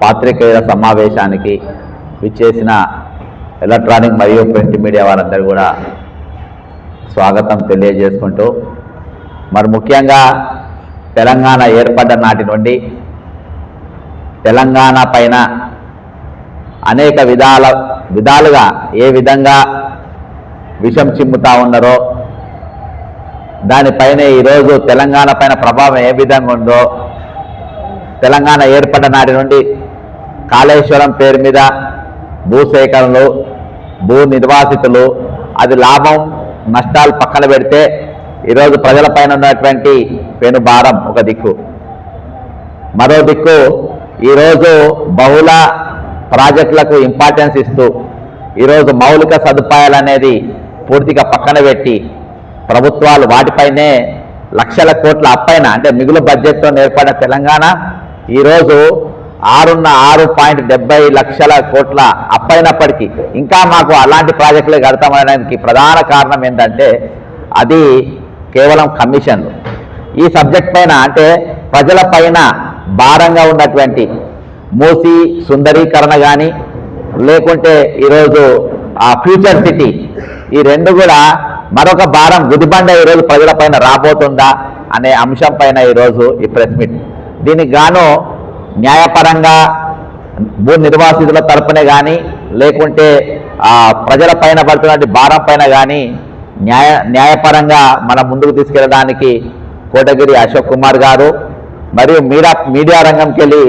పాత్రికేయుల సమావేశానికి విచ్చేసిన ఎలక్ట్రానిక్ మరియు ప్రింట్ మీడియా వారందరూ కూడా స్వాగతం తెలియజేసుకుంటూ మరి ముఖ్యంగా తెలంగాణ ఏర్పడ్డ నాటి నుండి తెలంగాణ పైన అనేక విధాల విధాలుగా ఏ విధంగా విషం చిమ్ముతా ఉన్నారో దానిపైన ఈరోజు తెలంగాణ పైన ప్రభావం ఏ విధంగా ఉందో తెలంగాణ ఏర్పడ్డ నాటి నుండి కాళేశ్వరం పేరు మీద భూసేకరణలు భూ నిర్వాసితులు అది లాభం నష్టాలు పక్కన పెడితే ఈరోజు ప్రజలపైన ఉన్నటువంటి పెను భారం ఒక దిక్కు. మరో దిక్కు ఈరోజు బహుళ ప్రాజెక్టులకు ఇంపార్టెన్స్ ఇస్తూ ఈరోజు మౌలిక సదుపాయాలు అనేది పూర్తిగా పక్కన పెట్టి ప్రభుత్వాలు వాటిపైనే లక్షల కోట్ల అప్పైన అంటే మిగులు బడ్జెట్తో ఏర్పడిన తెలంగాణ ఈరోజు ఆరున్న ఆరు పాయింట్ డెబ్బై లక్షల కోట్ల అప్పైనప్పటికీ ఇంకా మాకు అలాంటి ప్రాజెక్టులే కడతామనడానికి ప్రధాన కారణం ఏంటంటే అది కేవలం కమిషన్లు. ఈ సబ్జెక్ట్ పైన అంటే ప్రజల పైన భారంగా ఉన్నటువంటి మూసి సుందరీకరణ కానీ లేకుంటే ఈరోజు ఆ ఫ్యూచర్ సిటీ ఈ రెండు కూడా మరొక భారం గుదిబండ ఈరోజు ప్రజలపైన రాబోతుందా అనే అంశం పైన ఈరోజు ఈ ప్రెస్ మీట్. దీనికి గాను న్యాయపరంగా భూ నిర్వాసితుల తరపునే కానీ లేకుంటే ఆ ప్రజల పైన పడుతున్నటువంటి భారం పైన కానీ న్యాయ న్యాయపరంగా మన ముందుకు తీసుకెళ్ళడానికి కోటగిరి అశోక్ కుమార్ గారు మరియు మీడియా మీడియా రంగంకి వెళ్ళి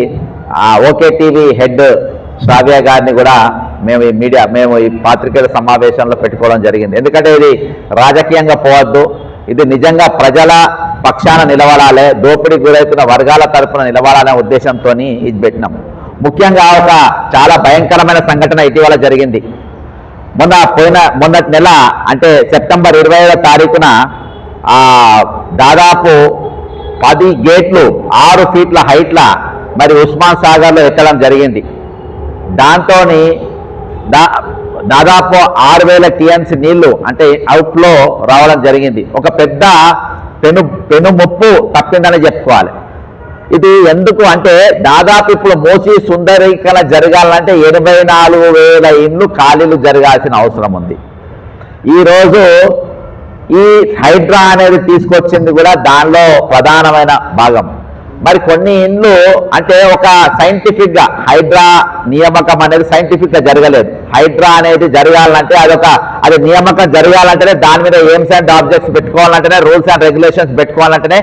ఓకే టీవీ హెడ్ శ్రావ్య గారిని కూడా మేము ఈ మీడియా మేము ఈ పాత్రికేయుల సమావేశంలో పెట్టుకోవడం జరిగింది. ఎందుకంటే ఇది రాజకీయంగా పోవద్దు. ఇది నిజంగా ప్రజల పక్షాన నిలబడాలి దోపిడీకి గురవుతున్న వర్గాల తరపున నిలబడాలనే ఉద్దేశంతో ఇది పెట్టినాం. ముఖ్యంగా ఒక చాలా భయంకరమైన సంఘటన ఇటీవల జరిగింది. మొన్న పోయిన మొన్నటి నెల అంటే సెప్టెంబర్ ఇరవై ఐదో తారీఖున దాదాపు పది గేట్లు ఆరు ఫీట్ల హైట్ల మరి ఉస్మాన్ సాగర్లో ఎక్కడం జరిగింది. దాంతో దా దాదాపు ఆరు వేల టీఎంసీ నీళ్ళు అంటే అవుట్లో రావడం జరిగింది. ఒక పెద్ద పెను పెను ముప్పు తప్పిందని చెప్పుకోవాలి. ఇది ఎందుకు అంటే దాదాపు ఇప్పుడు మోసి సుందరీకరణ జరగాలంటే ఎనభై నాలుగు వేల ఇండ్లు ఖాళీలు జరగాల్సిన అవసరం ఉంది. ఈరోజు ఈ హైడ్రా అనేది తీసుకొచ్చింది కూడా దానిలో ప్రధానమైన భాగం. మరి కొన్ని ఇండ్లు అంటే ఒక సైంటిఫిక్గా హైడ్రా నియామకం అనేది సైంటిఫిక్గా జరగలేదు. హైడ్రా అనేది జరగాలంటే అదొక అది నియామకం జరగాలంటేనే దాని మీద ఎయిమ్స్ అండ్ ఆబ్జెక్ట్స్ పెట్టుకోవాలంటేనే రూల్స్ అండ్ రెగ్యులేషన్స్ పెట్టుకోవాలంటేనే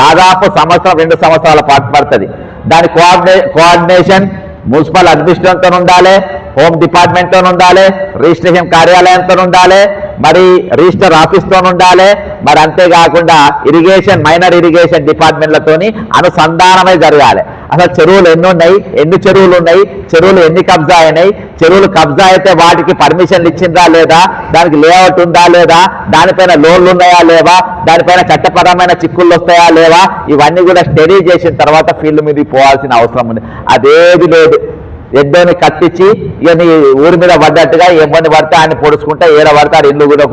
దాదాపు సంవత్సరం రెండు సంవత్సరాల పాటు పడుతుంది. దాని కోఆర్డినే కోఆర్డినేషన్ మున్సిపల్ అడ్మినిస్ట్రేషన్తో ఉండాలి హోమ్ డిపార్ట్మెంట్తో ఉండాలి రిజిస్ట్రేషన్ కార్యాలయంతో ఉండాలి మరి రిజిస్టర్ ఆఫీస్తో ఉండాలి మరి అంతేకాకుండా ఇరిగేషన్ మైనర్ ఇరిగేషన్ డిపార్ట్మెంట్లతోని అనుసంధానమై జరగాలి. అసలు చెరువులు ఎన్ని ఉన్నాయి ఎన్ని చెరువులు ఉన్నాయి? చెరువులు ఎన్ని కబ్జా అయినాయి? చెరువులు కబ్జా అయితే వాటికి పర్మిషన్లు ఇచ్చిందా లేదా? దానికి లేఅవుట్ ఉందా లేదా? దానిపైన లోన్లు ఉన్నాయా లేవా? దానిపైన చట్టపరమైన చిక్కుళ్ళు వస్తాయా లేవా? ఇవన్నీ కూడా స్టడీ చేసిన తర్వాత ఫీల్డ్ మీదకి పోవాల్సిన అవసరం ఉంది. అదేది లేదు. ఎడ్డోని కత్తిచ్చి ఇక నీ ఊరి మీద పడ్డట్టుగా ఎమ్మని పడితే ఆయన పొడుచుకుంటా ఏడ పడితే ఆడ ఇల్లు కూడా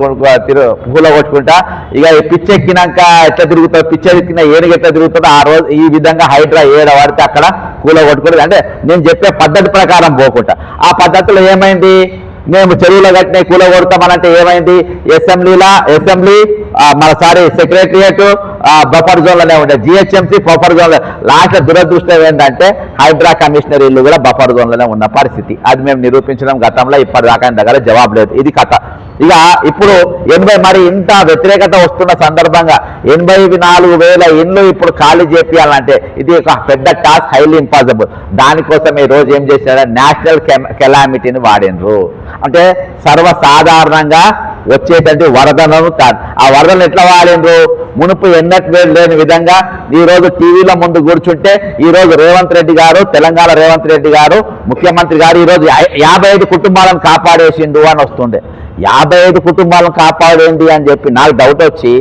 పూల కొట్టుకుంటా ఇక పిచ్చెక్కినాక పిచ్చి ఎక్కినాక ఎట్లా తిరుగుతుంది పిచ్చి ఏనుగు ఎట్లా తిరుగుతుందో ఆ రోజు ఈ విధంగా హైడ్రా ఏడ పడితే అక్కడ కూల కొట్టుకుంటుంది అంటే నేను చెప్పే పద్ధతి ప్రకారం పోకుండా ఆ పద్ధతిలో ఏమైంది? మేము చెరువులో కట్టిన కూల కొడతామనంటే ఏమైంది? అసెంబ్లీలా అసెంబ్లీ మన సారీ సెక్రటరియట్ బఫర్ జోన్లోనే ఉండే. జిహెచ్ఎంసీ బఫర్ జోన్ లాస్ట్ దురదృష్టం ఏంటంటే హైడ్రా కమిషనర్ ఇల్లు కూడా బఫర్ జోన్లోనే ఉన్న పరిస్థితి. అది మేము నిరూపించడం గతంలో ఇప్పటిదాకా దగ్గర జవాబు లేదు. ఇది కథ. ఇక ఇప్పుడు ఎనభై మరి ఇంత వ్యతిరేకత వస్తున్న సందర్భంగా ఎనభై నాలుగు వేల ఇండ్లు ఇప్పుడు ఖాళీ చేపియాలంటే ఇది ఒక పెద్ద టాస్క్ హైలీ ఇంపాసిబుల్ దానికోసం ఈ రోజు ఏం చేశారు నేషనల్ కెలామిటీని వాడినరు. అంటే సర్వసాధారణంగా వచ్చేటువంటి వరదలను ఆ వరదలను ఎట్లా వాడిండ్రు మునుపు ఎన్నట్టు లేని విధంగా ఈ రోజు టీవీల ముందు కూర్చుంటే ఈ రోజు రేవంత్ రెడ్డి గారు తెలంగాణ రేవంత్ రెడ్డి గారు ముఖ్యమంత్రి గారు ఈరోజు యాభై ఐదు కుటుంబాలను కాపాడేసిండు అని వస్తుండే. యాభై ఐదు కుటుంబాలను కాపాడేంటి అని చెప్పి నాకు డౌట్ వచ్చి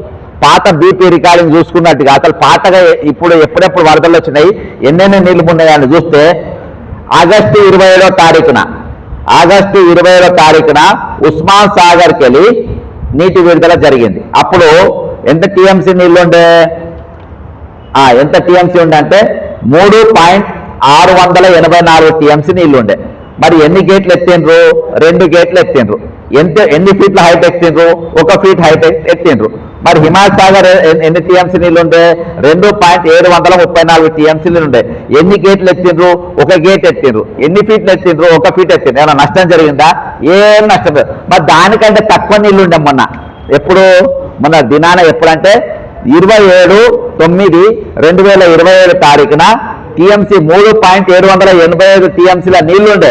పాత బీపీ రికార్డింగ్ చూసుకున్నట్టుగా అసలు పాతగా ఇప్పుడు ఎప్పుడెప్పుడు వరదలు వచ్చినాయి ఎన్నెన్ని నీళ్ళు ఉన్నాయని చూస్తే ఆగస్టు ఇరవై ఏడో తారీఖున ఆగస్టు ఇరవైవ తారీఖున ఉస్మాన్ సాగర్కి వెళ్ళి నీటి విడుదల జరిగింది. అప్పుడు ఎంత టీఎంసీ నీళ్ళు ఉండే? ఎంత టీఎంసీ ఉండే అంటే మూడు పాయింట్ ఆరు వందల ఎనభై నాలుగు టీఎంసీ నీళ్ళు ఉండే. మరి ఎన్ని గేట్లు ఎత్తిండ్రు? రెండు గేట్లు ఎత్తిండ్రు. ఎంత ఎన్ని ఫీట్ల హైట్ ఎక్కిండ్రు? ఒక ఫీట్ హైట్ ఎక్కిండ్రు. మరి హిమాయత్ సాగర్ ఎన్ని టీఎంసీ నీళ్ళు ఉండే రెండు పాయింట్ ఏడు వందల ముప్పై నాలుగు టీఎంసీ నీళ్ళు ఉండే ఎన్ని గేట్లు ఎత్తిండ్రు ఒక గేట్ ఎత్తిండ్రు ఎన్ని ఫీట్లు ఎత్తిండ్రు ఒక ఫీట్ ఎత్తిండ్రు ఏమైనా నష్టం జరిగిందా? ఏం నష్టం లేదు మరి దానికంటే తక్కువ నీళ్ళు ఉండే మొన్న. ఎప్పుడు? మొన్న దినాన ఎప్పుడంటే ఇరవై ఏడు తొమ్మిది రెండు వేల ఇరవై ఏడు తారీఖున టీఎంసీ మూడు పాయింట్ ఏడు వందల ఎనభై ఐదు టీఎంసీల నీళ్ళుండే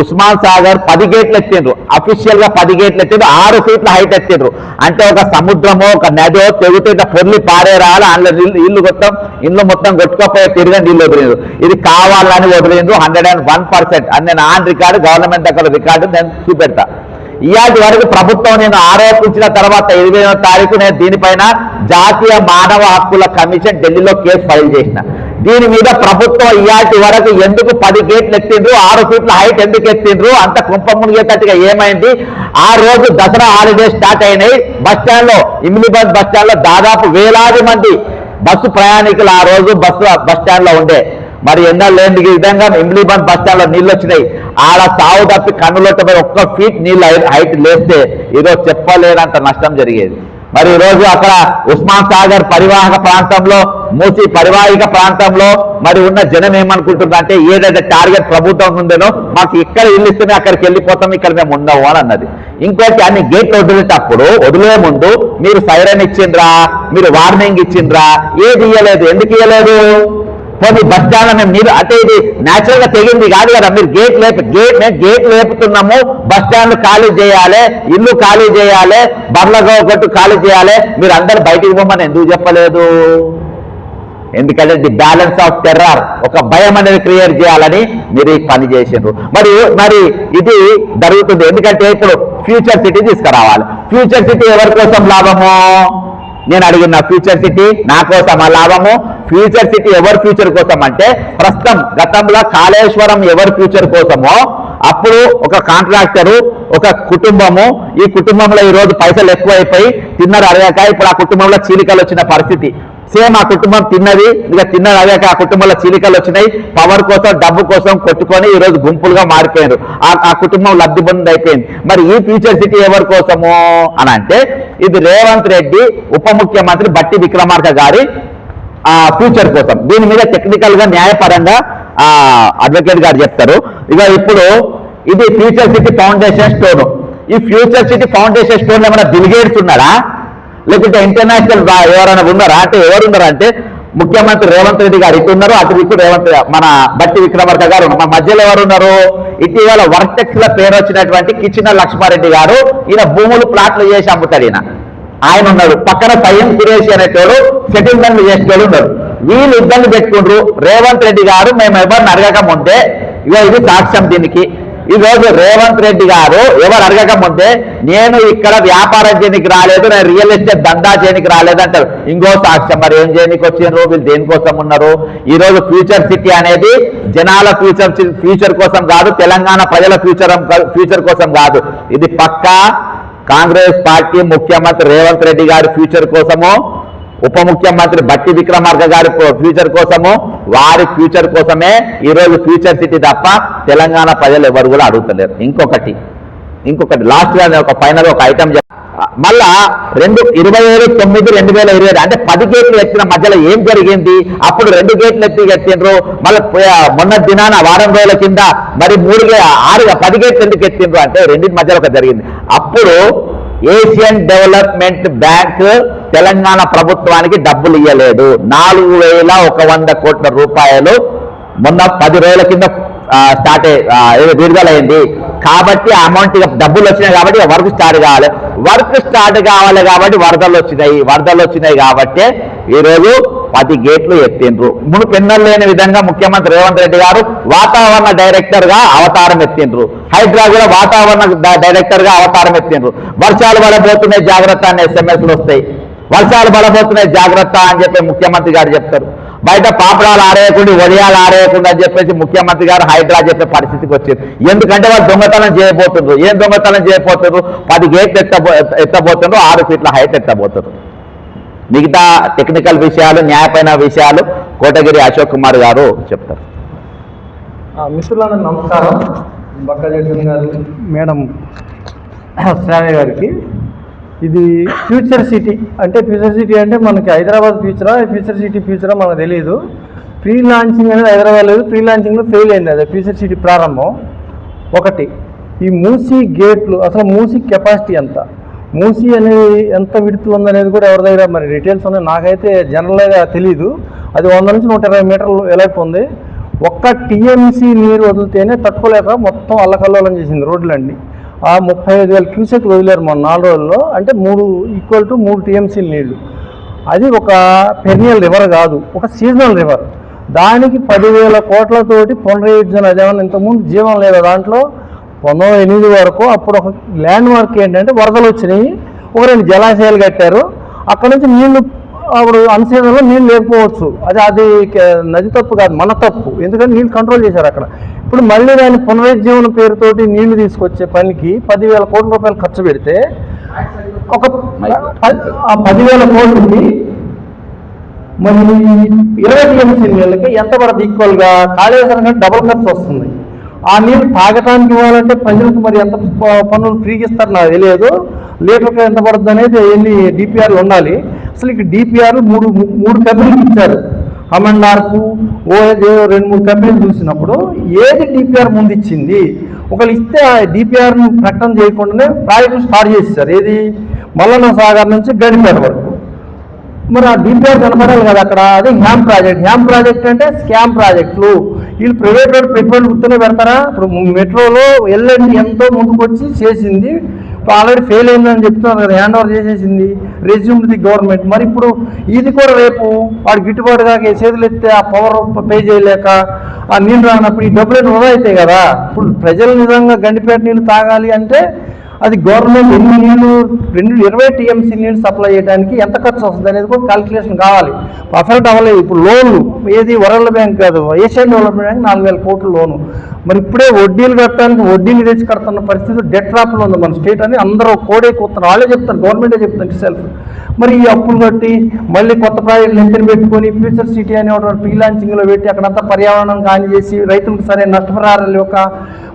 ఉస్మాన్ సాగర్ పది గేట్లు ఎత్తిండ్రు. అఫీషియల్గా పది గేట్లు ఎత్తిండ్రు. ఆరు ఫీట్ల హైట్ ఎత్తిండ్రు. అంటే ఒక సముద్రమో ఒక నదో తెగితే పొర్లి పారే రాలి అందులో ఇల్లు మొత్తం ఇల్లు మొత్తం కొట్టుకోపోయే తిరిగి నీళ్ళు వదిలిండ్రు. ఇది కావాలని వదిలిండ్రు. హండ్రెడ్ అండ్ వన్ పర్సెంట్ అని నేను ఆన్ రికార్డు గవర్నమెంట్ దగ్గర రికార్డు నేను చూపెడతా. ఇవాటి వరకు ప్రభుత్వం నేను ఆరోపించిన తర్వాత ఇరవై తారీఖు నేను దీనిపైన జాతీయ మానవ హక్కుల కమిషన్ ఢిల్లీలో కేసు ఫైల్ చేసిన. దీని మీద ప్రభుత్వం ఇయాటి వరకు ఎందుకు పది గేట్లు ఎత్తిండ్రు? ఆరు ఫీట్ల హైట్ ఎందుకు ఎత్తిండ్రు? అంత కుంపమునిగేటట్టుగా ఏమైంది? ఆ రోజు దసరా హాలిడే స్టార్ట్ అయినాయి. బస్ స్టాండ్లో ఇమ్లిబాద్ బస్ స్టాండ్లో దాదాపు వేలాది మంది బస్సు ప్రయాణికులు ఆ రోజు బస్సు బస్ స్టాండ్లో ఉండే. మరి ఎన్నో లేని విధంగా ఇమ్లీబంద్ బస్ స్టాండ్లో నీళ్ళు వచ్చినాయి. ఆడ సావు తప్పి కన్నులొట్టపై ఒక్క ఫీట్ నీళ్ళు హైట్ లేస్తే ఏదో చెప్పలేనంత నష్టం జరిగేది. మరి ఈరోజు అక్కడ ఉస్మాన్ సాగర్ పరివాహక ప్రాంతంలో మూసి పరివాహిక ప్రాంతంలో మరి ఉన్న జనం ఏమనుకుంటుంది అంటే ఏదైతే టార్గెట్ ప్రభుత్వం ఉందేనో మాకు ఇక్కడ ఇల్లు ఇస్తేనే అక్కడికి వెళ్ళిపోతాం ఇక్కడ మేము ఉండవు అని అన్నది. ఇంకోటి అన్ని గేట్లు వదిలేటప్పుడు వదిలే ముందు మీరు సైరన్ ఇచ్చిండ్రా మీరు వార్నింగ్ ఇచ్చిండ్రా ఏది ఇయ్యలేదు ఎందుకు ఇయ్యలేదు? పోనీ బస్ స్టాండ్ మేము మీరు అంటే ఇది న్యాచురల్గా తెగింది కాదు కదా మీరు గేట్ లేప గేట్ మేము గేట్ లేపుతున్నాము బస్ స్టాండ్ ఖాళీ చేయాలి ఇల్లు ఖాళీ చేయాలి బర్లగో కొట్టు ఖాళీ చేయాలి మీరు అందరు బయటికి పోమని ఎందుకు చెప్పలేదు? ఎందుకంటే ది బ్యాలెన్స్ ఆఫ్ టెర్రర్ ఒక భయం అనేది క్రియేట్ చేయాలని మీరు ఈ పని చేసిండ్రు. మరి మరి ఇది జరుగుతుంది. ఎందుకంటే ఇప్పుడు ఫ్యూచర్ సిటీ తీసుకురావాలి. ఫ్యూచర్ సిటీ ఎవరి కోసం లాభము? నేను అడిగిన ఫ్యూచర్ సిటీ నా కోసమా లాభము? ఫ్యూచర్ సిటీ ఎవరి ఫ్యూచర్ కోసం అంటే ప్రస్తుతం గతంలో కాళేశ్వరం ఎవరి ఫ్యూచర్ కోసమో అప్పుడు ఒక కాంట్రాక్టరు ఒక కుటుంబము. ఈ కుటుంబంలో ఈ రోజు పైసలు ఎక్కువైపోయి తిన్నరు అరగాక ఇప్పుడు ఆ కుటుంబంలో చీలికలు వచ్చిన పరిస్థితి. సేమ్ ఆ కుటుంబం తిన్నది ఇక తిన్నది అయ్యాక ఆ కుటుంబంలో చీలికలు వచ్చినాయి. పవర్ కోసం డబ్బు కోసం కొట్టుకొని ఈరోజు గుంపులుగా మారిపోయారు ఆ కుటుంబం లబ్ధి పొంది అయిపోయింది. మరి ఈ ఫ్యూచర్ సిటీ ఎవరి కోసము అని అంటే ఇది రేవంత్ రెడ్డి ఉప ముఖ్యమంత్రి బట్టి విక్రమార్క గారి ఫ్యూచర్ కోసం. దీని మీద టెక్నికల్గా న్యాయపరంగా ఆ అడ్వకేట్ గారు చెప్తారు. ఇక ఇప్పుడు ఇది ఫ్యూచర్ సిటీ ఫౌండేషన్ స్టోన్ ఈ ఫ్యూచర్ సిటీ ఫౌండేషన్ స్టోన్ ఏమైనా బిల్గేట్స్ ఉన్నారా లేకుంటే ఇంటర్నేషనల్ ఎవరైనా ఉన్నారా? అంటే ఎవరు ఉన్నారా అంటే ముఖ్యమంత్రి రేవంత్ రెడ్డి గారు ఇటు ఉన్నారు అటు ఇటు రేవంత్ మన బట్టి విక్రమార్క గారు ఉన్నారు. మన మధ్యలో ఎవరు ఉన్నారు? ఇటీవల వర్టెక్స్లో పేరు వచ్చినటువంటి కిచిన లక్ష్మారెడ్డి గారు. ఈయన భూములు ప్లాట్లు చేసి అమ్ముతాడు ఈయన. ఆయన ఉన్నాడు. పక్కన సయ్యం సురేష్ అనేటోడు సెటిల్మెంట్ చేసేటోడు ఉన్నాడు. వీళ్ళు ఇబ్బంది పెట్టుకుంటారు రేవంత్ రెడ్డి గారు మేము ఎవరిని అడగక ముందే ఇగో ఇది సాక్ష్యం దీనికి. ఈ రోజు రేవంత్ రెడ్డి గారు ఎవరు అడగక ముందే నేను ఇక్కడ వ్యాపారం చేయనికి రాలేదు నేను రియల్ ఎస్టేట్ దందా చేయనికి రాలేదు అంటారు. ఇంకో సాక్ష్యం మరి ఏం చేయనికి వచ్చినారు వీళ్ళు దేనికోసం ఉన్నారు? ఈ రోజు ఫ్యూచర్ సిటీ అనేది జనాల ఫ్యూచర్ ఫ్యూచర్ కోసం కాదు తెలంగాణ ప్రజల ఫ్యూచర్ ఫ్యూచర్ కోసం కాదు. ఇది పక్కా కాంగ్రెస్ పార్టీ ముఖ్యమంత్రి రేవంత్ రెడ్డి గారి ఫ్యూచర్ కోసము ఉప ముఖ్యమంత్రి బట్టి విక్రమార్క గారి ఫ్యూచర్ కోసము వారి ఫ్యూచర్ కోసమే ఈ రోజు ఫ్యూచర్ సిటీ తప్ప తెలంగాణ ప్రజలు ఎవరు కూడా అడుగుతలేరు. ఇంకొకటి ఇంకొకటి లాస్ట్గా ఒక ఫైనల్ ఒక ఐటమ్ మళ్ళా రెండు ఇరవై ఏడు తొమ్మిది రెండు వేల ఇరవై అంటే పది గేట్లు ఎత్తిన మధ్యలో ఏం జరిగింది? అప్పుడు రెండు గేట్లు ఎత్తి ఎత్తిండ్రు. మళ్ళీ మొన్న దినాన వారం రోజుల కింద మరి మూడు ఆరు పది గేట్లు ఎందుకు ఎత్తిండ్రు అంటే రెండింటి మధ్యలో ఒక జరిగింది. అప్పుడు ఏషియన్ డెవలప్మెంట్ బ్యాంక్ తెలంగాణ ప్రభుత్వానికి డబ్బులు ఇవ్వలేదు నాలుగు వేల ఒక వంద కోట్ల రూపాయలు మొన్న పది రోజుల కింద స్టార్ట్ అయ్యి- విడుదలైంది. కాబట్టి ఆ అమౌంట్ ఇక డబ్బులు వచ్చినాయి కాబట్టి వర్క్ స్టార్ట్ కావాలి. వర్క్ స్టార్ట్ కావాలి కాబట్టి వరదలు వచ్చినాయి. వరదలు వచ్చినాయి కాబట్టి ఈరోజు పది గేట్లు ఎత్తిండ్రు. మునుపు ఎన్నెలు లేని విధంగా ముఖ్యమంత్రి రేవంత్ రెడ్డి గారు వాతావరణ డైరెక్టర్గా అవతారం ఎత్తిండ్రు. హైడ్రా కూడా వాతావరణ డైరెక్టర్గా డైరెక్టర్గా అవతారం ఎత్తిండ్రు. వర్షాలు పడబోతున్నాయి జాగ్రత్త అనే ఎస్ఎంఎస్లు వస్తాయి. వర్షాలు పడబోతున్నాయి జాగ్రత్త అని చెప్పి ముఖ్యమంత్రి గారు చెప్తారు. బయట పాపడాలు ఆరేయకుండా ఉదయాలు ఆరేయకుండా అని చెప్పేసి ముఖ్యమంత్రి గారు హైడ్రా చెప్పే పరిస్థితికి వచ్చింది ఎందుకంటే వాళ్ళు దొంగతనం చేయబోతున్నారు ఏం దొంగతనం చేయబోతున్నారు పది గేట్లు ఎత్తబో ఎత్తబోతున్నారు ఆరు ఫీట్ల హైట్ ఎత్తబోతున్నారు మిగతా టెక్నికల్ విషయాలు న్యాయపైన విషయాలు కోటగిరి అశోక్ కుమార్ గారు చెప్తారు. మిత్రులందరూ నమస్కారం. బక్క గారు మేడం గారికి. ఇది ఫ్యూచర్ సిటీ అంటే ఫ్యూచర్ సిటీ అంటే మనకి హైదరాబాద్ ఫ్యూచరా ఫ్యూచర్ సిటీ ఫ్యూచరా మనకు తెలియదు ప్రీ లాంచింగ్ అనేది హైదరాబాద్ లేదు. ప్రీ లాంచింగ్లో ఫెయిల్ అయింది అది ఫ్యూచర్ సిటీ ప్రారంభం. ఒకటి ఈ మూసీ గేట్లు అసలు మూసీ కెపాసిటీ ఎంత? మూసీ అనేది ఎంత విడుతు ఉందనేది కూడా ఎవరి దగ్గర మరి డీటెయిల్స్ ఉన్నాయి? నాకైతే జనరల్గా తెలియదు అది వంద నుంచి నూట ఇరవై మీటర్లు ఎలాంటి ఒక్క టీఎంసీ నీరు వదిలితేనే తట్టుకోలేక మొత్తం అల్లకల్లోలం చేసింది రోడ్లన్నీ. ఆ ముప్పై ఐదు వేల క్యూసెక్ వదిలేరు మొన్న నాలుగు రోజుల్లో. అంటే మూడు ఈక్వల్ టు మూడు టీఎంసీ నీళ్ళు. అది ఒక పెర్నియల్ రివర్ కాదు ఒక సీజనల్ రివర్ దానికి పదివేల కోట్లతోటి పునరుజ్జన అదేమన్నా ఇంతకుముందు జీవం లేదా దాంట్లో? పంతొమ్మిది ఎనిమిది వరకు అప్పుడు ఒక ల్యాండ్ మార్క్ ఏంటంటే వరదలు వచ్చినాయి. ఒక రెండు జలాశయాలు కట్టారు. అక్కడ నుంచి నీళ్ళు అప్పుడు అన్సీజన్లో నీళ్ళు లేకపోవచ్చు. అది అది నది తప్పు కాదు. మన తప్పు. ఎందుకంటే నీళ్ళు కంట్రోల్ చేశారు అక్కడ. ఇప్పుడు మళ్ళీ దాని పునరుజ్జీవన పేరుతోటి నీళ్ళు తీసుకొచ్చే పనికి పదివేల కోట్ల రూపాయలు ఖర్చు పెడితే ఒక ఆ పదివేల కోట్లకి మరి ఇరవై టీఎంసీ నీళ్ళకి ఎంత పడుతుంది ఈక్వల్గా? కాళేశ్వరం కంటే డబుల్ ఖర్చు వస్తుంది. ఆ నీళ్ళు తాగటానికి ఇవ్వాలంటే ప్రజలకు మరి ఎంత ప- పన్నులు ఫ్రీగా ఇస్తారు నాకు తెలియదు. లీటర్కి ఎంత పడుతుంది అనేది ఎన్ని డిపిఆర్లు ఉండాలి. అసలు ఇక డిపిఆర్ మూడు మూడు కంపెనీలు ఇచ్చారు. అమండార్కు ఓఎస్ రెండు మూడు కంపెనీలు చూసినప్పుడు ఏది డిపిఆర్ ముందు ఇచ్చింది? ఒకళ్ళు ఇస్తే ఆ డిపిఆర్ను ప్రకటన చేయకుండానే ప్రాజెక్టు స్టార్ట్ చేసేసారు. ఏది? మల్లన్న సాగర్ నుంచి గడిపేట వరకు. మరి ఆ డిపిఆర్ కనపడాలి కదా అక్కడ. అదే హ్యామ్ ప్రాజెక్ట్. హ్యామ్ ప్రాజెక్ట్ అంటే స్కామ్ ప్రాజెక్టులు. వీళ్ళు ప్రైవేట్ వాళ్ళు పెట్టుబడి గుర్తునే పెడతారా? ఇప్పుడు మెట్రోలో ఎల్ఎండి ఎంతో ముందుకొచ్చి చేసింది ఆల్రెడీ ఫెయిల్ అయిందని చెప్తున్నారు కదా హ్యాండ్ ఓవర్ చేసేసింది రెజ్యూమ్ ది గవర్నమెంట్ మరి ఇప్పుడు ఇది కూడా రేపు వాడు గిట్టుబాటు కాక చేతులు ఎత్తే ఆ పవర్ పే చేయలేక ఆ నీళ్ళు రానప్పుడు ఈ డబ్బులు వృధా అవుతాయి కదా? ఇప్పుడు ప్రజలు నిజంగా గండిపేట నీళ్ళు తాగాలి అంటే అది గవర్నమెంట్ ఎన్ని నీళ్ళు రెండు ఇరవై టీఎంసీ నీళ్ళు సప్లై చేయడానికి ఎంత ఖర్చు వస్తుంది అనేది కూడా క్యాలిక్యులేషన్ కావాలి. పర్ఫెక్ట్ అవ్వలేదు ఇప్పుడు లోన్లు ఏది వరల్డ్ బ్యాంక్ కాదు ఏషియన్ డెవలప్మెంట్ బ్యాంక్ నాలుగు వేల కోట్ల లోను. మరి ఇప్పుడే వడ్డీలు కట్టడానికి వడ్డీలు తెచ్చి కడుతున్న పరిస్థితి డెట్ ట్రాప్లో ఉంది. మన స్టేట్ అని అందరూ కోడే కూతున్నారు వాళ్ళే చెప్తారు గవర్నమెంటే చెప్తారు సెల్ఫ్ మరి ఈ అప్పులు కట్టి మళ్ళీ కొత్త ప్రాజెక్టులు ఎత్తున పెట్టుకొని ఫ్యూచర్ సిటీ అనే ఒక ప్రీ లాంచింగ్లో పెట్టి అక్కడంతా పర్యావరణం కాని చేసి రైతులకు సరైన నష్టపరిహారాలు యొక్క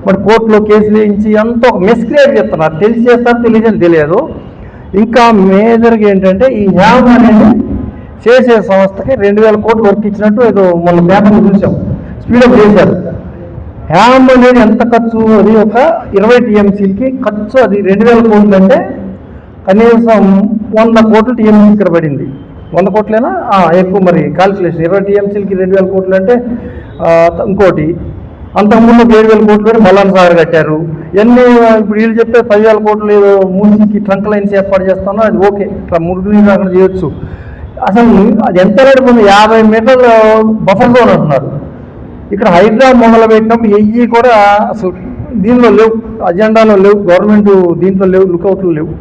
మరి కోర్టులో కేసులు వేయించి ఎంతో మిస్క్రియేట్ చేస్తున్నారు. తెలిసి చేస్తారు తెలియజని తెలియదు. ఇంకా మేజర్గా ఏంటంటే ఈ హ్యామ్ అనేది చేసే సంస్థకి రెండు వేల కోట్లు వర్క్ ఇచ్చినట్టు ఏదో మొన్న పేపర్లు చూసాం. స్పీడప్ చేశారు. హ్యామ్ అనేది ఎంత ఖర్చు? అది ఒక ఇరవై టీఎంసీలకి ఖర్చు అది రెండు వేల కోట్లు అంటే కనీసం వంద కోట్లు టీఎంసీ ఇక్కడ పడింది. వంద కోట్లేనా? ఎక్కువ మరి. కాల్కులేషన్. ఇరవై టీఎంసీలకి రెండు వేల కోట్లు అంటే ఇంకోటి అంతకుముందు ఏడు వేల కోట్లు పెట్టి మల్లన్న సాగర్ కట్టారు. ఎన్ని ఇప్పుడు వీళ్ళు చెప్పే పదివేల కోట్లు మూసికి ట్రంక్ లైన్స్ ఏర్పాటు చేస్తానో అది ఓకే. ఇట్లా మురుగు అక్కడ చేయొచ్చు. అసలు అది ఎంత రేటు ఉంది? యాభై మీటర్ల బఫర్ జోన్ అంటున్నారు. ఇక్కడ హైడ్రా మొదలు పెట్టినప్పుడు ఎయ్యి కూడా అసలు దీనిలో లేవు అజెండాలో లేవు గవర్నమెంట్ దీంట్లో లేవు లుకౌట్లు లేవు.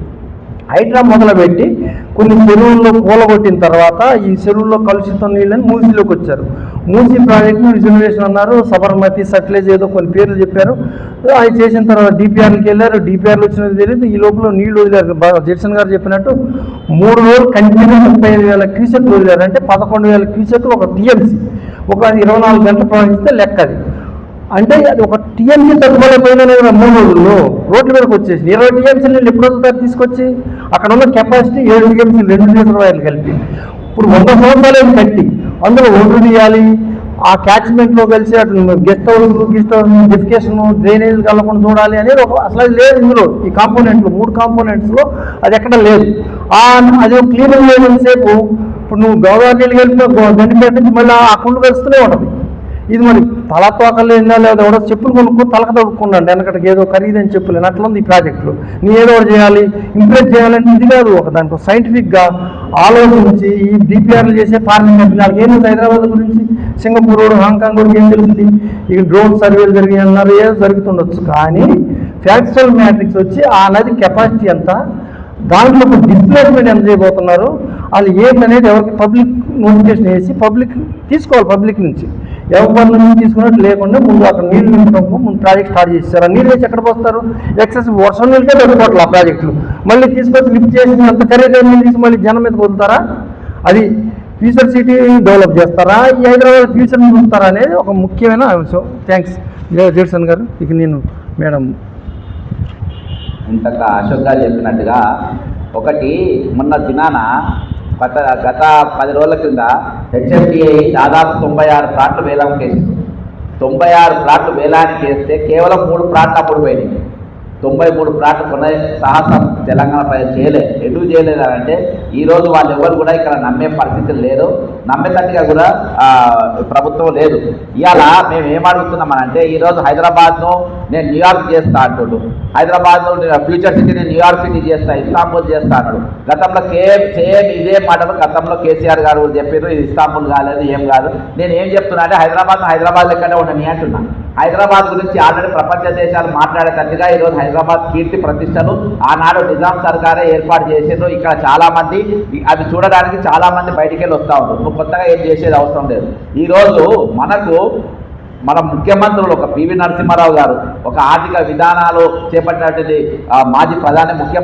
హైడ్రా మొదలుపెట్టి కొన్ని చెరువుల్లో కూలగొట్టిన తర్వాత ఈ చెరువుల్లో కలుషితం నీళ్ళని మూసీలోకి వచ్చారు. మూసీ ప్రాజెక్ట్ను రిజర్వేషన్ అన్నారు. సబర్మతి సట్లేజ్ ఏదో కొన్ని పేర్లు చెప్పారు. అవి చేసిన తర్వాత డిపిఆర్కి వెళ్ళారు. డిపిఆర్లు వచ్చినది తెలియదు. ఈ లోపల నీళ్ళు వదిలారు. బా- జడ్సన్ గారు చెప్పినట్టు మూడు రోజులు కంటిన్యూ ముప్పై ఐదు వేల క్యూసెక్లు వదిలారు. అంటే పదకొండు వేల క్యూసెక్లు ఒక టీఎంసీ. ఒక ఇరవై నాలుగు గంటలు ప్రవహిస్తే లెక్క అది అంటే అది ఒక టీఎంసీ తట్టుకోలేకపోయిందనే మూడు రోజుల్లో రోడ్ల మీదకి వచ్చేసి ఇరవై టీఎంసీలు నీళ్ళు ఎప్పుడు వస్తారు తీసుకొచ్చి అక్కడ ఉన్న కెపాసిటీ ఏడు టీఎంసీలు రెండు రిజర్వాయర్లు కలిపి. ఇప్పుడు వంద సంవత్సరాలు ఏం కట్టి? అందులో ఒడ్లు తీయాలి. ఆ క్యాచ్మెంట్లో కలిసి అటు గెస్ట్ హౌస్ గెస్ట్ హౌస్ డిఫికేషన్ డ్రైనేజ్ కలగకుండా చూడాలి అనేది ఒక అసలు అది లేదు ఇందులో. ఈ కాంపోనెంట్లు మూడు కాంపోనెంట్స్లో అది ఎక్కడ లేదు. అది క్లీనింగ్ లేనంతసేపు ఇప్పుడు నువ్వు గోదావరి నీళ్ళు కలిపిన గండిపేట నుంచి మళ్ళీ ఆ కుండు కలుస్తూనే ఉంటుంది. ఇది మరి తల తోకలు లేదా ఎవడో చెప్పులు కొనుక్కో తలక తొడుక్కున్నాడు వెనకటికి ఏదో ఖరీదని చెప్పులు అట్లా ఉంది ఈ ప్రాజెక్టులు. నీ ఏదో ఒకటి చేయాలి ఇంప్రెస్ చేయాలంటే ఇది కాదు ఒక దాంట్లో సైంటిఫిక్గా ఆలోచించి ఈ డిపిఆర్లు చేసే ఫార్మింగ్ కంపెనీ వాళ్ళకి ఏం తెలుసు హైదరాబాద్ గురించి? సింగపూర్ రోడ్ హాంకాంగ్ కూడా ఏం తెలుస్తుంది? ఇక డ్రోన్ సర్వేలు జరిగి అన్నారు ఏదో జరుగుతుండొచ్చు. కానీ ఫ్యాక్చువల్ మ్యాట్రిక్స్ వచ్చి ఆ నది కెపాసిటీ ఎంత? దాంట్లో డిస్ప్లేస్మెంట్ ఎంత చేయబోతున్నారు? వాళ్ళు ఏంటనేది ఎవరికి పబ్లిక్ నోటిఫికేషన్ వేసి పబ్లిక్ తీసుకోవాలి పబ్లిక్ నుంచి. ఎవరి నుంచి తీసుకున్నట్టు లేకుండా ముందు అక్కడ నీళ్ళు నింపడం ముందు ప్రాజెక్ట్ స్టార్ట్ చేస్తారు ఆ నీళ్ళు వేసి ఎక్కడ పోస్తారు? ఎక్సెస్ వర్షం నీళ్ళకే దొరికిపోవట్లేదు ఆ ప్రాజెక్టులు. మళ్ళీ తీసుకొచ్చి లిఫ్ట్ చేసి అంత ఖరీదైన నీళ్ళు తీసి మళ్ళీ జనం మీద వదులుతారా? అది ఫ్యూచర్ సిటీ డెవలప్ చేస్తారా? ఈ హైదరాబాద్ ఫ్యూచర్ చూస్తారా అనేది ఒక ముఖ్యమైన అంశం. థ్యాంక్స్ జేడ్సన్ గారు ఇక నేను మేడం. ఇంతక అశోక్ గారు చెప్పినట్టుగా ఒకటి మొన్న దినాన గత గత పది రోజుల క్రింద హెచ్ఎఫ్డిఐ దాదాపు తొంభై ఆరు ప్లాట్లు వేలానికి వేసింది తొంభై ఆరు ప్లాట్లు వేలానికి వేస్తే కేవలం మూడు ప్లాట్లు అప్పుడు పోయినాయి. తొంభై మూడు ప్లాట్లు కొనే సాహసం తెలంగాణ ప్రజలు చేయలేదు ఎందుకు చేయలేదు అని అంటే ఈ రోజు వాళ్ళు ఎవరు కూడా ఇక్కడ నమ్మే పరిస్థితులు లేదు. నమ్మేటట్టుగా కూడా ప్రభుత్వం లేదు. ఇవాళ మేము ఏం అడుగుతున్నాం అని అంటే ఈ రోజు హైదరాబాద్ను నేను న్యూయార్క్ చేస్తా అంటుడు. హైదరాబాద్ను నేను ఫ్యూచర్ సిటీ నేను న్యూయార్క్ సిటీ చేస్తా ఇస్తాంబుల్ చేస్తా అన్నాడు గతంలో కేమ్ సేమ్ ఇదే మాటలు గతంలో కేసీఆర్ గారు కూడా చెప్పారు ఇది ఇస్తాంబుల్ కాలేదు ఏం కాదు. నేను ఏం చెప్తున్నా అంటే హైదరాబాద్ హైదరాబాద్ లెక్కనే ఉండని అంటున్నా. హైదరాబాద్ గురించి ఆల్రెడీ ప్రపంచ దేశాలు మాట్లాడేటట్టుగా ఈరోజు హైదరాబాద్ కీర్తి ప్రతిష్టలు ఆనాడు నిజాం సర్కారే ఏర్పాటు చేసిండ్రు. ఇక్కడ చాలామంది అది అవి చూడడానికి చాలా మంది బయటికి వెళ్ళి వస్తూ ఉంటారు నువ్వు కొత్తగా ఏం చేసేది అవసరం లేదు. ఈరోజు మనకు మన ముఖ్యమంత్రులు ఒక పివి నరసింహారావు గారు ఒక ఆర్థిక విధానాలు చేపట్టినటువంటి మాజీ ప్రధాని ముఖ్య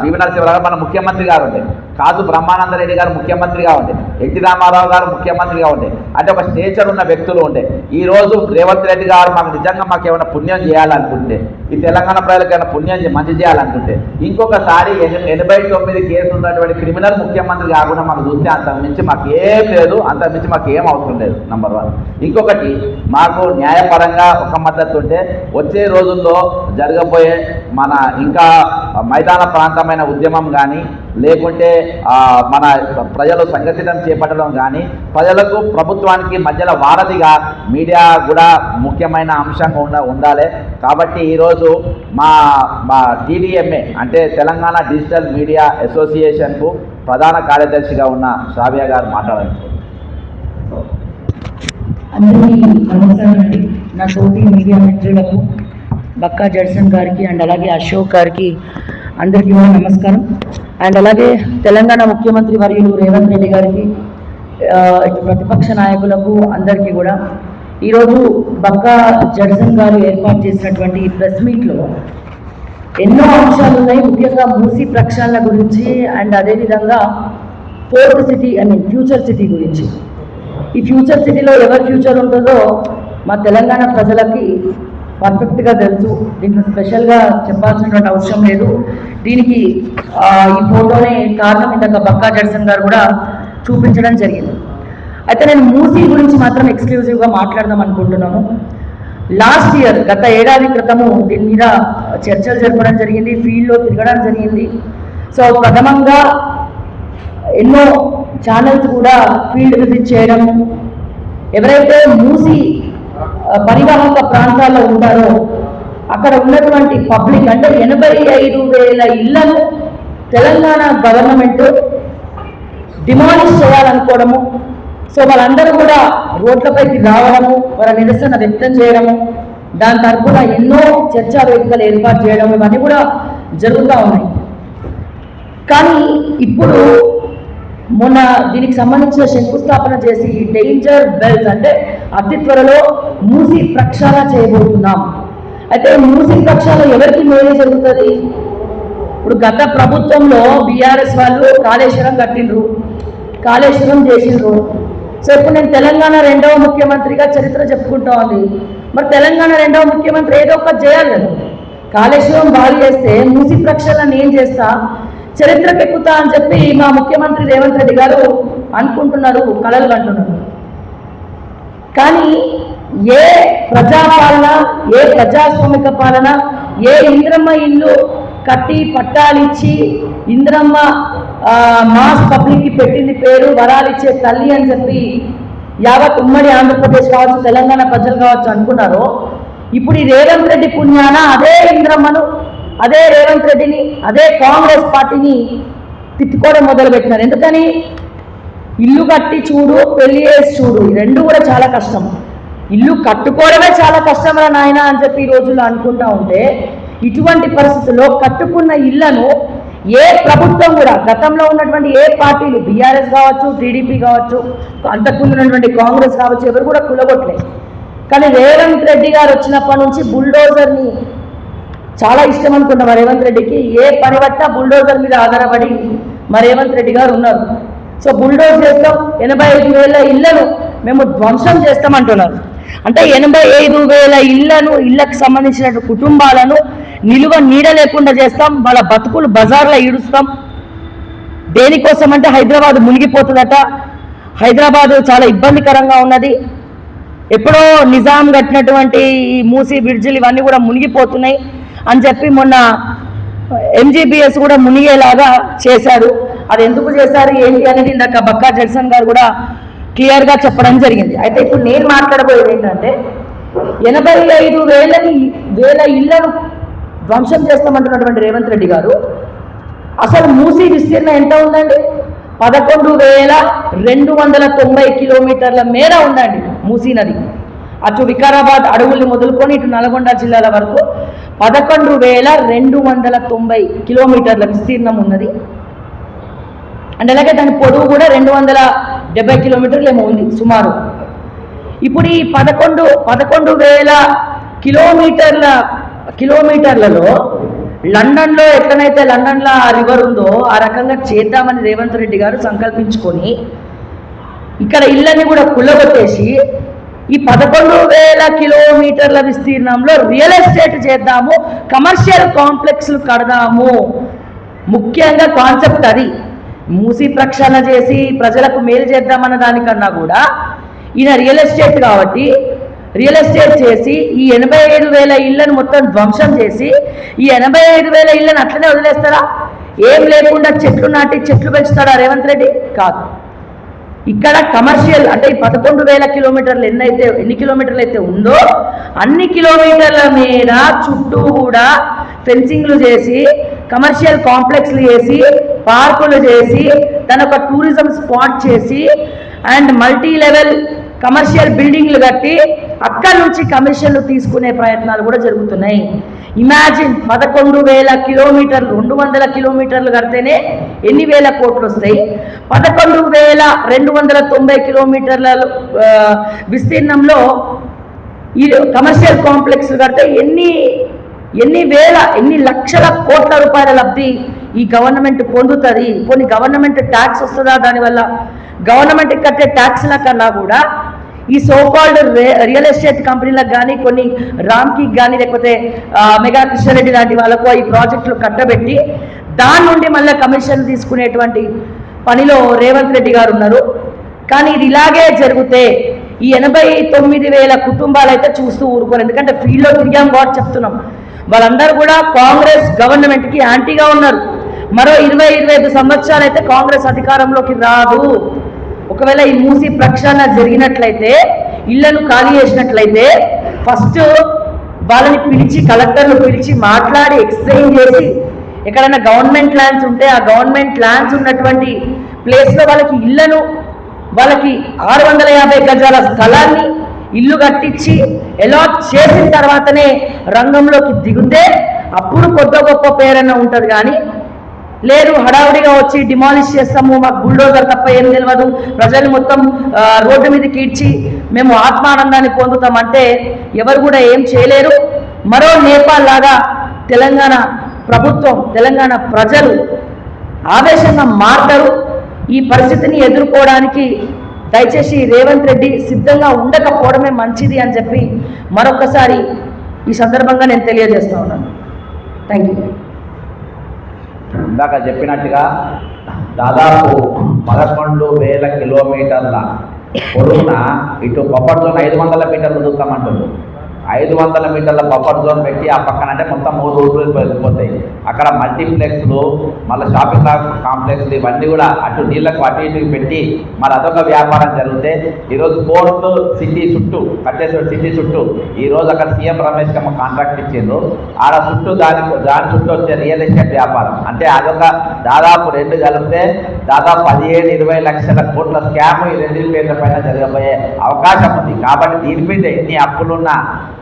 పివి నరసింహారావు గారు మన ముఖ్యమంత్రి గారు ఉండే. కాసు బ్రహ్మానంద రెడ్డి గారు ముఖ్యమంత్రిగా ఉండే. ఎన్టీ రామారావు గారు ముఖ్యమంత్రిగా ఉండే. అంటే ఒక స్టేచర్ ఉన్న వ్యక్తులు ఉండే. ఈ రోజు రేవంత్ రెడ్డి గారు మాకు నిజంగా మాకు ఏమైనా పుణ్యం చేయాలనుకుంటే ఈ తెలంగాణ ప్రజలకైనా పుణ్యం మంచి చేయాలనుకుంటే ఇంకొకసారి ఎనభై తొమ్మిది కేసు ఉన్నటువంటి క్రిమినల్ ముఖ్యమంత్రి కాకుండా మనం చూస్తే అంత మించి మాకు ఏం లేదు అంత మించి మాకు ఏం అవసరం లేదు నంబర్ వన్ ఇంకొకటి మాకు న్యాయపరంగా ఒక మద్దతు ఉంటే వచ్చే రోజుల్లో జరగబోయే మన ఇంకా మైదాన ప్రాంతమైన ఉద్యమం కానీ లేకుంటే మన ప్రజలు సంఘటితం చేపట్టడం కానీ ప్రజలకు ప్రభుత్వానికి మధ్యలో వారధిగా మీడియా కూడా ముఖ్యమైన అంశంగా ఉండ ఉండాలి. కాబట్టి ఈరోజు మా మా టీడీఎంఏ అంటే తెలంగాణ డిజిటల్ మీడియా అసోసియేషన్కు ప్రధాన కార్యదర్శిగా ఉన్న సావియా గారు మాట్లాడారు అందరికీ నమస్కారం అండి నా తోటి మీడియా మిత్రులకు బక్కా జడ్సన్ గారికి అండ్ అలాగే అశోక్ గారికి అందరికీ కూడా నమస్కారం. అండ్ అలాగే తెలంగాణ ముఖ్యమంత్రి వర్యులు రేవంత్ రెడ్డి గారికి ఇటు ప్రతిపక్ష నాయకులకు అందరికీ కూడా ఈరోజు బక్కా జడ్సన్ గారు ఏర్పాటు చేసినటువంటి ఈ ప్రెస్ మీట్లో ఎన్నో అంశాలు ఉన్నాయి. ముఖ్యంగా మూసీ ప్రక్షాళన గురించి అండ్ అదేవిధంగా fourth city I mean future city గురించి. ఈ ఫ్యూచర్ సిటీలో ఎవరి ఫ్యూచర్ ఉంటుందో మా తెలంగాణ ప్రజలకి పర్ఫెక్ట్గా తెలుసు. దీంట్లో స్పెషల్గా చెప్పాల్సినటువంటి అవసరం లేదు. దీనికి ఈ ఫోటోనే కారణం ఇందాక బక్కా జడ్సన్ గారు కూడా చూపించడం జరిగింది. అయితే నేను మూసీ గురించి మాత్రం ఎక్స్క్లూజివ్గా మాట్లాడదాం అనుకుంటున్నాము లాస్ట్ ఇయర్ గత ఏడాది క్రితము దీని మీద చర్చలు జరపడం జరిగింది ఫీల్డ్లో తిరగడం జరిగింది. సో ప్రథమంగా ఎన్నో ఛానల్స్ కూడా ఫీల్డ్ విజిట్ చేయడము ఎవరైతే మూసి పరివాహక ప్రాంతాల్లో ఉంటారో అక్కడ ఉన్నటువంటి పబ్లిక్ అంటే ఎనభై ఐదు వేల ఇళ్ళను తెలంగాణ గవర్నమెంట్ డిమాలిష్ చేయాలనుకోవడము. సో వాళ్ళందరూ కూడా రోడ్లపైకి రావడము వాళ్ళ నిరసన వ్యక్తం చేయడము దాని తరఫున ఎన్నో చర్చా వేదికలు ఏర్పాటు చేయడం ఇవన్నీ కూడా జరుగుతూ ఉన్నాయి. కానీ ఇప్పుడు మొన్న దీనికి సంబంధించిన శంకుస్థాపన చేసి డేంజర్ బెల్ట్ అంటే అతి త్వరలో మూసి ప్రక్షాళన చేయబోతున్నాం. అయితే మూసి ప్రక్షాళన ఎవరికి మేలు జరుగుతుంది? ఇప్పుడు గత ప్రభుత్వంలో బీఆర్ఎస్ వాళ్ళు కాళేశ్వరం కట్టిండ్రు కాళేశ్వరం చేసిండ్రు. సో ఇప్పుడు నేను తెలంగాణ రెండవ ముఖ్యమంత్రిగా చరిత్ర చెప్పుకుంటా ఉంది. మరి తెలంగాణ రెండవ ముఖ్యమంత్రి ఏదో ఒకటి చేయాలి కదా. కాళేశ్వరం బాగు చేస్తే మూసి ప్రక్షాళన నేను చేస్తా చరిత్ర పెక్కుతా అని చెప్పి మా ముఖ్యమంత్రి రేవంత్ రెడ్డి గారు అనుకుంటున్నారు కలలు అంటున్నారు కానీ ఏ ప్రజాపాలన ఏ ప్రజాస్వామిక పాలన ఏ ఇంద్రమ్మ ఇల్లు కట్టి పట్టాలిచ్చి ఇంద్రమ్మ ఆ, మాస్ పబ్లిక్కి పెట్టింది పేరు వరాలిచ్చే తల్లి అని చెప్పి యావత్ ఉమ్మడి ఆంధ్రప్రదేశ్ కావచ్చు తెలంగాణ ప్రజలు కావచ్చు అనుకున్నారో ఇప్పుడు ఈ రేవంత్ రెడ్డి పుణ్యాన అదే ఇంద్రమ్మను అదే రేవంత్ రెడ్డిని అదే కాంగ్రెస్ పార్టీని తిట్టుకోవడం మొదలుపెట్టినారు. ఎందుకని? ఇల్లు కట్టి చూడు పెళ్ళి చేసి చూడు. రెండు కూడా చాలా కష్టం. ఇల్లు కట్టుకోవడమే చాలా కష్టమరా నాయన అని చెప్పి ఈ రోజుల్లో అనుకుంటా ఉంటే ఇటువంటి పరిస్థితుల్లో కట్టుకున్న ఇళ్ళను ఏ ప్రభుత్వం కూడా గతంలో ఉన్నటువంటి ఏ పార్టీలు బీఆర్ఎస్ కావచ్చు టీడీపీ కావచ్చు అంతకుముందు ఉన్నటువంటి కాంగ్రెస్ కావచ్చు ఎవరు కూడా కులగొట్టలేదు కానీ రేవంత్ రెడ్డి గారు వచ్చినప్పటి నుంచి బుల్డోజర్ని చాలా ఇష్టం అనుకున్న మా రేవంత్ రెడ్డికి. ఏ పని పట్టినా బుల్డోజర్ మీద ఆధారపడి మా రేవంత్ రెడ్డి గారు ఉన్నారు. సో బుల్డోజ్ చేస్తాం. ఎనభై ఐదు వేల ఇళ్ళను మేము ధ్వంసం చేస్తామంటున్నారు. అంటే ఎనభై ఐదు వేల ఇళ్ళను ఇళ్ళకు సంబంధించిన కుటుంబాలను నిలువ నీడ లేకుండా చేస్తాం. వాళ్ళ బతుకులు బజార్లో ఈడుస్తాం. దేనికోసం అంటే హైదరాబాద్ మునిగిపోతుందట. హైదరాబాదు చాలా ఇబ్బందికరంగా ఉన్నది. ఎప్పుడో నిజాం కట్టినటువంటి ఈ మూసీ బ్రిడ్జిలు ఇవన్నీ కూడా మునిగిపోతున్నాయి. అని చెప్పి మొన్న ఎంజీబీఎస్ కూడా మునిగేలాగా చేశారు. అది ఎందుకు చేశారు ఏంటి అనేది ఇందాక బక్కా జడ్సన్ గారు కూడా క్లియర్గా చెప్పడం జరిగింది. అయితే ఇప్పుడు నేను మాట్లాడబోయేది ఏంటంటే ఎనభై ఐదు వేలని వేల ఇళ్ళను ధ్వంసం చేస్తామంటున్నటువంటి రేవంత్ రెడ్డి గారు అసలు మూసీ విస్తీర్ణం ఎంత ఉందండి? పదకొండు వేల రెండు వందల తొంభై కిలోమీటర్ల మేర ఉందండి మూసీ నది. అటు వికారాబాద్ అడవుల్ని మొదలుకొని ఇటు నల్గొండ జిల్లాల వరకు పదకొండు వేల రెండు వందల తొంభై కిలోమీటర్ల విస్తీర్ణం ఉన్నది. అండ్ అలాగే దాని పొడవు కూడా రెండు వందల డెబ్బై కిలోమీటర్లు ఏమో ఉంది సుమారు. ఇప్పుడు ఈ పదకొండు పదకొండు వేల కిలోమీటర్ల కిలోమీటర్లలో లండన్లో ఎక్కడైతే లండన్లో ఆ రివర్ ఉందో ఆ రకంగా చేద్దామని రేవంత్ రెడ్డి గారు సంకల్పించుకొని ఇక్కడ ఇళ్ళని కూడా కుల్లగొట్టేసి ఈ పదకొండు వేల కిలోమీటర్ల విస్తీర్ణంలో రియల్ ఎస్టేట్ చేద్దాము కమర్షియల్ కాంప్లెక్స్లు కడదాము. ముఖ్యంగా కాన్సెప్ట్ అది. మూసి ప్రక్షాళన చేసి ప్రజలకు మేలు చేద్దామన్న దానికన్నా కూడా ఈయన రియల్ ఎస్టేట్ కాబట్టి రియల్ ఎస్టేట్ చేసి ఈ ఎనభై ఐదు వేల ఇళ్ళను మొత్తం ధ్వంసం చేసి ఈ ఎనభై ఐదు వేల ఇళ్ళను అట్లనే వదిలేస్తారా? ఏం లేకుండా చెట్లు నాటి చెట్లు పెంచుతాడా రేవంత్ రెడ్డి? కాదు. ఇక్కడ కమర్షియల్ అంటే ఈ పదకొండు వేల కిలోమీటర్లు ఎన్నైతే ఎన్ని కిలోమీటర్లు అయితే ఉందో అన్ని కిలోమీటర్ల మీద చుట్టూ కూడా ఫెన్సింగ్లు చేసి కమర్షియల్ కాంప్లెక్స్లు చేసి పార్కులు చేసి దాని ఒక టూరిజం స్పాట్ చేసి అండ్ మల్టీ లెవెల్ కమర్షియల్ బిల్డింగ్లు కట్టి అక్కడి నుంచి కమిషన్లు తీసుకునే ప్రయత్నాలు కూడా జరుగుతున్నాయి. ఇమాజిన్ పదకొండు వేల కిలోమీటర్లు రెండు వందల కిలోమీటర్లు కడితేనే ఎన్ని వేల కోట్లు వస్తాయి? పదకొండు వేల రెండు వందల తొంభై కిలోమీటర్ల విస్తీర్ణంలో ఈ కమర్షియల్ కాంప్లెక్స్ కడితే ఎన్ని ఎన్ని వేల ఎన్ని లక్షల కోట్ల రూపాయల లబ్ధి ఈ గవర్నమెంట్ పొందుతుంది? కొన్ని గవర్నమెంట్ ట్యాక్స్ వస్తుందా? దానివల్ల గవర్నమెంట్ కట్టే ట్యాక్స్ల కన్నా కూడా ఈ సోకాల్డ్ రియల్ ఎస్టేట్ కంపెనీలకు కానీ కొన్ని రామ్కి కానీ లేకపోతే మెగా కృష్ణారెడ్డి లాంటి వాళ్ళకు ఈ ప్రాజెక్టులు కట్టబెట్టి దాని నుండి మళ్ళీ కమిషన్ తీసుకునేటువంటి పనిలో రేవంత్ రెడ్డి గారు ఉన్నారు. కానీ ఇది ఇలాగే జరిగితే ఈ ఎనభై తొమ్మిది వేల కుటుంబాలు అయితే చూస్తూ ఊరుకోరు. ఎందుకంటే ఫీల్డ్లో తిరిగాం కాబట్టి చెప్తున్నాం. వాళ్ళందరూ కూడా కాంగ్రెస్ గవర్నమెంట్కి యాంటీగా ఉన్నారు. మరో ఇరవై ఇరవై ఐదు సంవత్సరాలు అయితే కాంగ్రెస్ అధికారంలోకి రాదు. ఒకవేళ ఈ మూసి ప్రక్షాళన జరిగినట్లయితే ఇళ్ళను ఖాళీ చేసినట్లయితే ఫస్ట్ వాళ్ళని పిలిచి కలెక్టర్లు పిలిచి మాట్లాడి ఎక్స్ప్లెయిన్ చేసి ఎక్కడైనా గవర్నమెంట్ ల్యాండ్స్ ఉంటే ఆ గవర్నమెంట్ ల్యాండ్స్ ఉన్నటువంటి ప్లేస్లో వాళ్ళకి ఇళ్ళను వాళ్ళకి ఆరు వందల యాభై గజాల స్థలాన్ని ఇల్లు కట్టించి ఎలాట్ చేసిన తర్వాతనే రంగంలోకి దిగుతే అప్పుడు కొత్త గొప్ప పేరన్న ఉంటుంది కానీ లేదు హడావుడిగా వచ్చి డిమాలిష్ చేస్తాము మాకు బుల్డోజర్ తప్ప ఏం తెలియదు ప్రజలు మొత్తం రోడ్డు మీద కీడ్చి మేము ఆత్మానందాన్ని పొందుతామంటే ఎవరు కూడా ఏం చేయలేరు. మరో నేపాల్ లాగా తెలంగాణ ప్రభుత్వం తెలంగాణ ప్రజలు ఆవేశంగా మారతారు. ఈ పరిస్థితిని ఎదుర్కోవడానికి దయచేసి రేవంత్ రెడ్డి సిద్ధంగా ఉండకపోవడమే మంచిది అని చెప్పి మరొకసారి ఈ సందర్భంగా నేను తెలియజేస్తా ఉన్నాను. థ్యాంక్ యూ ఇందాక చెప్పినట్టుగా దాదాపు పదకొండు వేల కిలోమీటర్ల పొడవున ఇటు బఫర్ ఐదు వందల మీటర్లు చూస్తామంటుంది ఐదు వందల మీటర్ల బఫర్ జోన్ పెట్టి ఆ పక్కన అంటే మొత్తం మూడు రోడ్లు వెళ్ళిపోతాయి అక్కడ మల్టీప్లెక్స్లు మళ్ళీ షాపింగ్ కాంప్లెక్స్లు ఇవన్నీ కూడా అటు నీళ్ళకు అటు ఇటు పెట్టి మరి అదొక వ్యాపారం జరిగితే ఈరోజు కోర్టు సిటీ చుట్టూ కట్టేశ్వర సిటీ చుట్టూ ఈ రోజు అక్కడ సీఎం రమేష్ కమ్మ కాంట్రాక్ట్ ఇచ్చిండ్రు. ఆడ చుట్టూ దాని దాని చుట్టూ వచ్చే రియల్ ఎస్టేట్ వ్యాపారం. అంటే అదొక దాదాపు రెండు కలిపితే దాదాపు పదిహేను ఇరవై లక్షల కోట్ల స్కామ్ ఈ రెండు పేర్ల పైన జరగబోయే అవకాశం ఉంది. కాబట్టి దీని మీద ఎన్ని అప్పులున్నా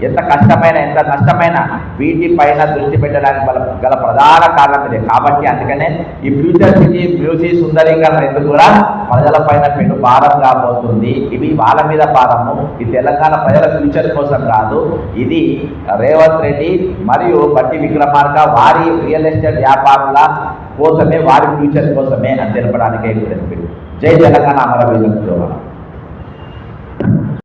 ఎంత కష్టమైన ఎంత నష్టమైన వీటి పైన దృష్టి పెట్టడానికి గల గల ప్రధాన కారణం ఇదే. కాబట్టి అందుకనే ఈ ఫ్యూచర్ సిటీ మ్యూజీ సుందరీకరణ ఎందుకు కూడా ప్రజల పైన పెను భారం కాబోతుంది. ఇవి వాళ్ళ మీద భారము. ఈ తెలంగాణ ప్రజల ఫ్యూచర్ కోసం కాదు. ఇది రేవంత్ రెడ్డి మరియు బట్టి విక్రమార్క వారి రియల్ ఎస్టేట్ వ్యాపారుల కోసమే వారి ఫ్యూచర్ కోసమే అని తెలపడానికే జై తెలంగాణ అమర